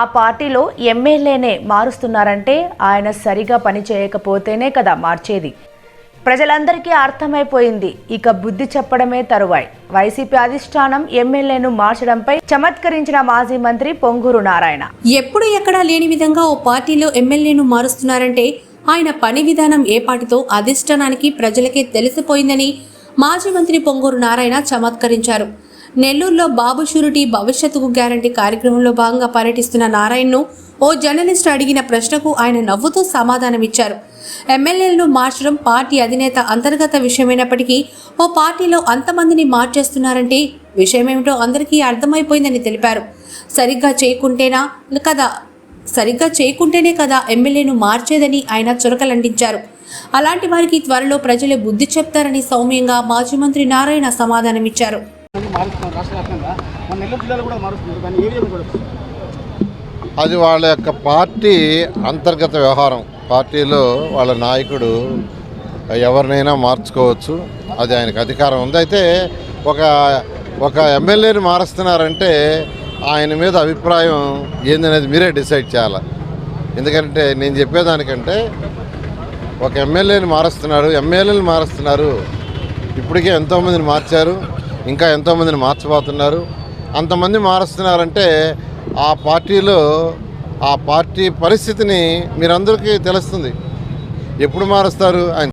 ఆ పార్టీలో ఎమ్మెల్యేనే మారుస్తున్నారంటే ఆయన సరిగా పని చేయకపోతేనే కదా మార్చేది. ప్రజలందరికీ అర్థమైపోయింది. ఇక బుద్ధి చెప్పడమే తరువాయి. వైసీపీ అధిష్టానం ఎమ్మెల్యేను మార్చడంపై చమత్కరించిన మాజీ మంత్రి పొంగూరు నారాయణ. ఎప్పుడు ఎక్కడా లేని విధంగా ఓ పార్టీలో ఎమ్మెల్యేను మారుస్తున్నారంటే ఆయన పని విధానం ఏ అధిష్టానానికి ప్రజలకే తెలిసిపోయిందని మాజీ మంత్రి పొంగూరు నారాయణ చమత్కరించారు. నెల్లూరులో బాబు షూరిటీ భవిష్యత్తుకు గ్యారంటీ కార్యక్రమంలో భాగంగా పర్యటిస్తున్న నారాయణను ఓ జర్నలిస్ట్ అడిగిన ప్రశ్నకు ఆయన నవ్వుతూ సమాధానమిచ్చారు. ఎమ్మెల్యేలను మార్చడం పార్టీ అధినేత అంతర్గత విషయమైనప్పటికీ ఓ పార్టీలో అంతమందిని మార్చేస్తున్నారంటే విషయమేమిటో అందరికీ అర్థమైపోయిందని తెలిపారు. సరిగ్గా చేయకుంటేనా కదా సరిగ్గా చేయకుంటేనే కదా ఎమ్మెల్యేను మార్చేదని ఆయన చురకలంటించారు. అలాంటి వారికి త్వరలో ప్రజలే బుద్ధి చెప్తారని సౌమ్యంగా మాజీ మంత్రి నారాయణ సమాధానమిచ్చారు. రాష్ట్ర వ్యాప్తంగా. మన నెల్లూరు జిల్లాలో కూడా మారుస్తున్నారు కానీ కూడా అది వాళ్ళ యొక్క పార్టీ అంతర్గత వ్యవహారం. పార్టీలో వాళ్ళ నాయకుడు ఎవరినైనా మార్చుకోవచ్చు. అది ఆయనకు అధికారం ఉంది. అయితే ఒక ఒక ఎమ్మెల్యేని మారుస్తున్నారంటే ఆయన మీద అభిప్రాయం ఏందనేది మీరే డిసైడ్ చేయాలి? ఎందుకంటే నేను చెప్పేదానికంటే ఒక ఎమ్మెల్యేని మారుస్తున్నారు ఎమ్మెల్యేని మారుస్తున్నారు. ఇప్పటికే ఎంతోమందిని మార్చారు. ఇంకా ఎంతోమందిని మార్చబోతున్నారు. అంతమంది మారుస్తున్నారంటే ఆ పార్టీలో ఆ పార్టీ పరిస్థితిని మీరందరికీ తెలుస్తుంది. ఎప్పుడు మారుస్తారు ఆయన